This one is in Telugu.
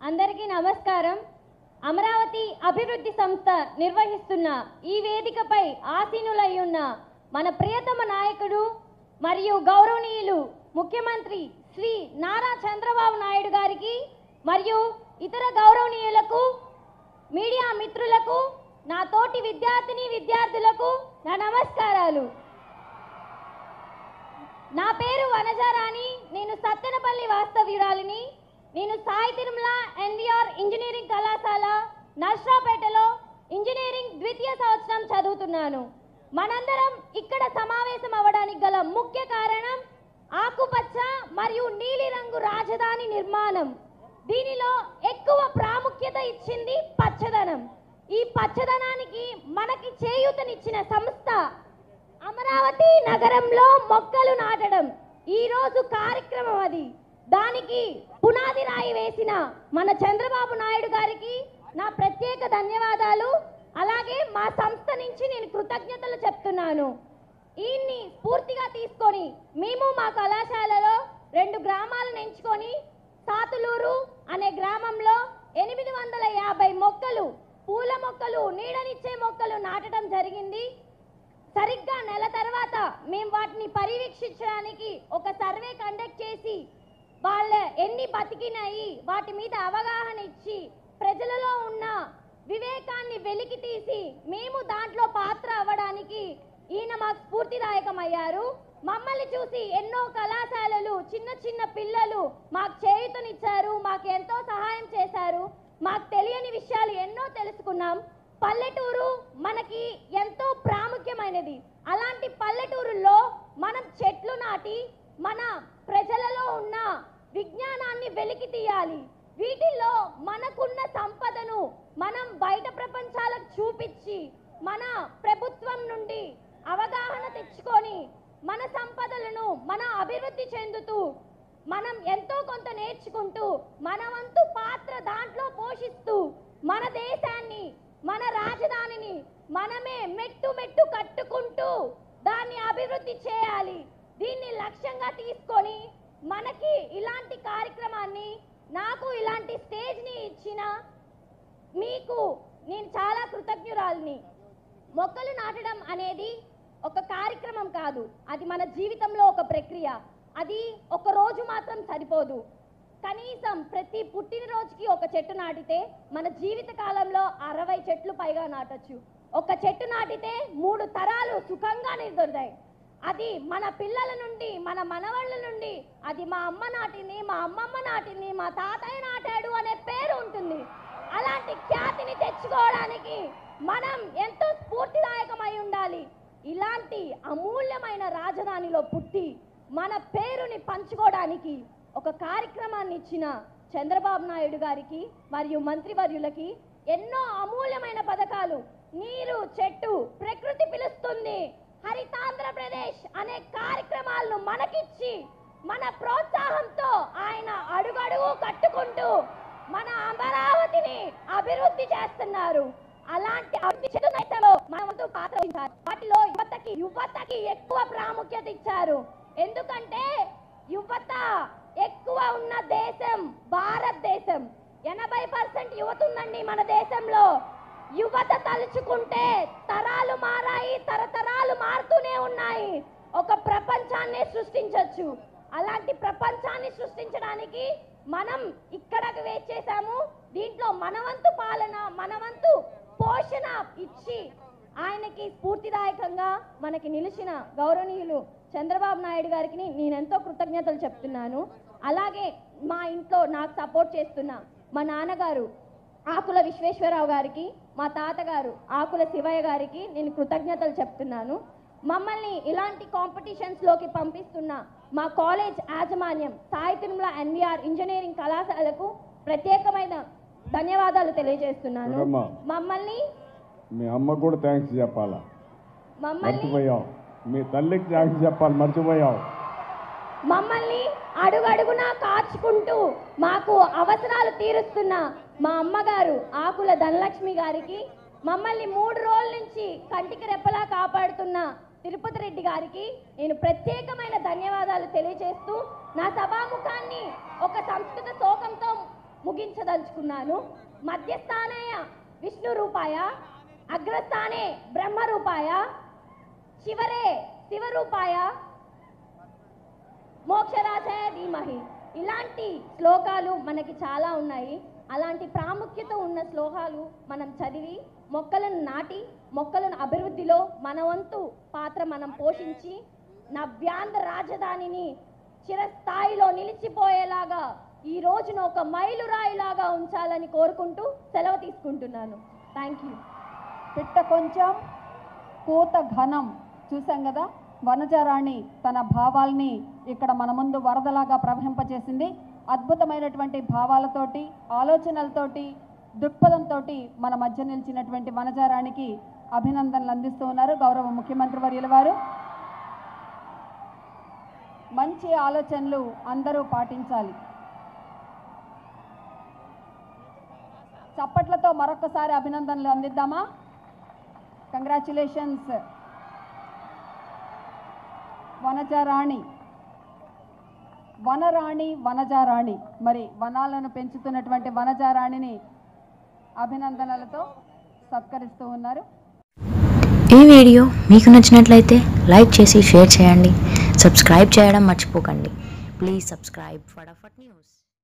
అందరికీ నమస్కారం. అమరావతి అభివృద్ధి సంస్థ నిర్వహిస్తున్న ఈ వేదికపై ఆసీనులై ఉన్న మన ప్రియతమ నాయకుడు మరియు గౌరవనీయులు ముఖ్యమంత్రి శ్రీ నారా చంద్రబాబు నాయుడు గారికి మరియు ఇతర గౌరవనీయులకు మీడియా మిత్రులకు నా తోటి విద్యార్థిని విద్యార్థులకు నా నమస్కారాలు. నా పేరు వనజారాణి నేను సత్తెనపల్లి వాస్తవ్యురాలిని నేను సాయి తిరుమల ఎన్విఆర్ ఇంజనీరింగ్ కళాశాల నర్సాపేటలో ఇంజనీరింగ్ ద్వితీయ సంవత్సరం చదువుతున్నాను. మనందరం ఇక్కడ సమావేశం అవ్వడానికి గల ముఖ్య కారణం ఆకుపచ్చ మరియు నీలిరంగు రాజధాని నిర్మాణం. దీనిలో ఎక్కువ ప్రాముఖ్యత ఇచ్చింది పచ్చదనం. ఈ పచ్చదనానికి మనకి చేయూతనిచ్చిన సంస్థ అమరావతి నగరంలో మొక్కలు నాటడం. ఈరోజు కార్యక్రమం అది. దానికి పునాది రాయి వేసిన మన చంద్రబాబు నాయుడు గారికి నా ప్రత్యేక ధన్యవాదాలు. అలాగే మా సంస్థ నుంచి నేను కృతజ్ఞతలు చెప్తున్నాను. ఈయన్ని స్ఫూర్తిగా తీసుకొని మేము మా కళాశాలలో రెండు గ్రామాలను ఎంచుకొని సాతులూరు అనే గ్రామంలో ఎనిమిది వందల యాభై మొక్కలు పూల మొక్కలు నీడనిచ్చే మొక్కలు నాటడం జరిగింది. సరిగ్గా నెల తర్వాత మేము వాటిని పర్యవేక్షించడానికి ఒక సర్వే కండక్ట్ చేసి వాళ్ళ ఎన్ని బతికినాయి వాటి మీద అవగాహన ఇచ్చి ప్రజలలో ఉన్న వివేకాన్ని వెలికి తీసి మేము దాంట్లో పాత్ర అవ్వడానికి ఈయన మాకు స్ఫూర్తిదాయకమయ్యారు. మమ్మల్ని చూసి ఎన్నో కళాశాలలు చిన్న చిన్న పిల్లలు మాకు చేయుతనిచ్చారు మాకు ఎంతో సహాయం చేశారు. మాకు తెలియని విషయాలు ఎన్నో తెలుసుకున్నాం. పల్లెటూరు మనకి ఎంతో ప్రాముఖ్యమైనది. అలాంటి పల్లెటూరుల్లో మనం చెట్లు నాటి మన ప్రజలలో ఉన్న విజ్ఞానాన్ని వెలికి తీయాలి. వీటిల్లో మనకున్న సంపదను మనం బయట ప్రపంచాలకు చూపించి మన ప్రభుత్వం నుండి అవగాహన తెచ్చుకొని మన సంపదలను మన అభివృద్ధి చెందుతూ మనం ఎంతో కొంత నేర్చుకుంటూ మన వంతు పాత్ర దాంట్లో పోషిస్తూ మన దేశాన్ని మన రాజధానిని మనమే మెట్టు మెట్టు కట్టుకుంటూ దాన్ని అభివృద్ధి చేయాలి. దీన్ని లక్ష్యంగా తీసుకొని మనకి ఇలాంటి కార్యక్రమాన్ని నాకు ఇలాంటి స్టేజ్ని ఇచ్చిన మీకు నేను చాలా కృతజ్ఞురాలిని. మొక్కలు నాటడం అనేది ఒక కార్యక్రమం కాదు. అది మన జీవితంలో ఒక ప్రక్రియ. అది ఒక రోజు మాత్రం సరిపోదు. కనీసం ప్రతి పుట్టినరోజుకి ఒక చెట్టు నాటితే మన జీవిత కాలంలో అరవై చెట్లు పైగా నాటచ్చు. ఒక చెట్టు నాటితే మూడు తరాలు సుఖంగా నిదురుతాయి అది మన పిల్లల నుండి మన మనవాళ్ళ నుండి అది మా అమ్మ నాటింది మా అమ్మమ్మ నాటింది మా తాతయ్య నాటాడు అనే పేరు ఉంటుంది. అలాంటి ఖ్యాతిని తెచ్చుకోవడానికి మనం ఎంతో స్ఫూర్తిదాయకమై ఉండాలి. ఇలాంటి అమూల్యమైన రాజధానిలో పుట్టి మన పేరుని పంచుకోవడానికి ఒక కార్యక్రమాన్ని ఇచ్చిన చంద్రబాబు నాయుడు గారికి మరియు మంత్రివర్యులకి ఎన్నో అమూల్యమైన పథకాలు నీరు చెట్టు ప్రకృతి పిలుస్తుంది. హరితాంధ్రప్రదేశ్ అనే కార్యక్రమాలను మనకిచ్చి మన ప్రోత్సాహంతో ఆయన అడుగడుగు కట్టుకుంటూ మన అమరావతిని అభివృద్ధి చేస్తున్నారు. అలాంటి అభివృద్ధి చేతునైతలో పాత్ర వాటిలో యువతకి యువతకి ఎక్కువ ప్రాముఖ్యత ఇచ్చారు. ఎందుకంటే యువత ఎక్కువ ఉన్న దేశం భారతదేశం. ఎనభై పర్సెంట్ యువత ఉందండి మన దేశంలో. యువత తలుచుకుంటే తరాలు మారాయి తరతరాలు మారుతూనే ఉన్నాయి. ఒక ప్రపంచాన్ని సృష్టించవచ్చు అలాంటి ప్రపంచాన్ని సృష్టించడానికి మనం ఇక్కడకు వేచేసాము దీంట్లో మనవంతు పాలన మనవంతు పోషణ ఇచ్చి ఆయనకి స్ఫూర్తిదాయకంగా మనకి నిలిచిన గౌరవనీయులు చంద్రబాబు నాయుడు గారికి నేను ఎంతో కృతజ్ఞతలు చెప్తున్నాను. అలాగే మా ఇంట్లో నాకు సపోర్ట్ చేస్తున్న మా నాన్నగారు ఆకుల విశ్వేశ్వరరావు గారికి మా తాతగారు ఆకుల శివయ్య గారికి నేను కృతజ్ఞతలు చెప్తున్నాను. మమ్మల్ని ఇలాంటి కాంపిటీషన్స్లోకి పంపిస్తున్న మా కాలేజ్ యాజమాన్యం సాయి తిరుమల ఎన్విఆర్ ఇంజనీరింగ్ కళాశాలకు ప్రత్యేకమైన ధన్యవాదాలు తెలియజేస్తున్నాను. మమ్మల్ని మీ అమ్మకు కూడా థ్యాంక్స్ చెప్పాలా? మమ్మల్ని మీ తల్లికి థ్యాంక్స్ చెప్పాలి మర్చిపోయావు. మమ్మల్ని అడుగడుగునా కాచుకుంటూ మాకు అవసరాలు తీరుస్తున్న మా అమ్మగారు ఆకుల ధనలక్ష్మి గారికి మమ్మల్ని మూడు రోజుల నుంచి కంటికి రెప్పలా కాపాడుతున్న తిరుపతి రెడ్డి గారికి నేను ప్రత్యేకమైన ధన్యవాదాలు తెలియజేస్తూ నా సభాముఖాన్ని ఒక సంస్కృత శోకంతో ముగించదలుచుకున్నాను. మధ్యస్థానయ విష్ణు రూపాయ అగ్రస్థానే బ్రహ్మ రూపాయ శివరే శివరూపాయ మోక్షరాజాయ ధీమహి ఇలాంటి శ్లోకాలు మనకి చాలా ఉన్నాయి. అలాంటి ప్రాముఖ్యత ఉన్న శ్లోకాలు మనం చదివి మొక్కలను నాటి మొక్కలను అభివృద్ధిలో మన వంతు పాత్ర మనం పోషించి నవ్యాంధ్ర రాజధానిని చిరస్థాయిలో నిలిచిపోయేలాగా ఈ రోజున ఒక మైలురాయిలాగా ఉంచాలని కోరుకుంటూ సెలవు తీసుకుంటున్నాను. థ్యాంక్ యూ పిట్ట కొంచెం కూత ఘనం. చూసాం కదా? వనజారాణి తన భావాల్ని ఇక్కడ మన ముందు వరదలాగా ప్రవహింపచేసింది అద్భుతమైనటువంటి భావాలతోటి ఆలోచనలతోటి దృక్పథంతో మన మధ్య నిలిచినటువంటి వనజారానికి అభినందనలు అందిస్తూ ఉన్నారు గౌరవ ముఖ్యమంత్రి వర్యుల వారు. మంచి ఆలోచనలు అందరూ పాటించాలి. చప్పట్లతో మరొకసారి అభినందనలు అందిద్దామా? కంగ్రాచులేషన్స్ వనజారాణి. వనరాణి వనజారాణి. మరి వనాలను పెంచుతున్నటువంటి వనజారాణిని అభినందనలతో సత్కరిస్తూ ఉన్నారు. ఈ వీడియో మీకు నచ్చినట్లయితే లైక్ చేసి షేర్ చేయండి. సబ్స్క్రైబ్ చేయడం మర్చిపోకండి. Please subscribe Fatafat news.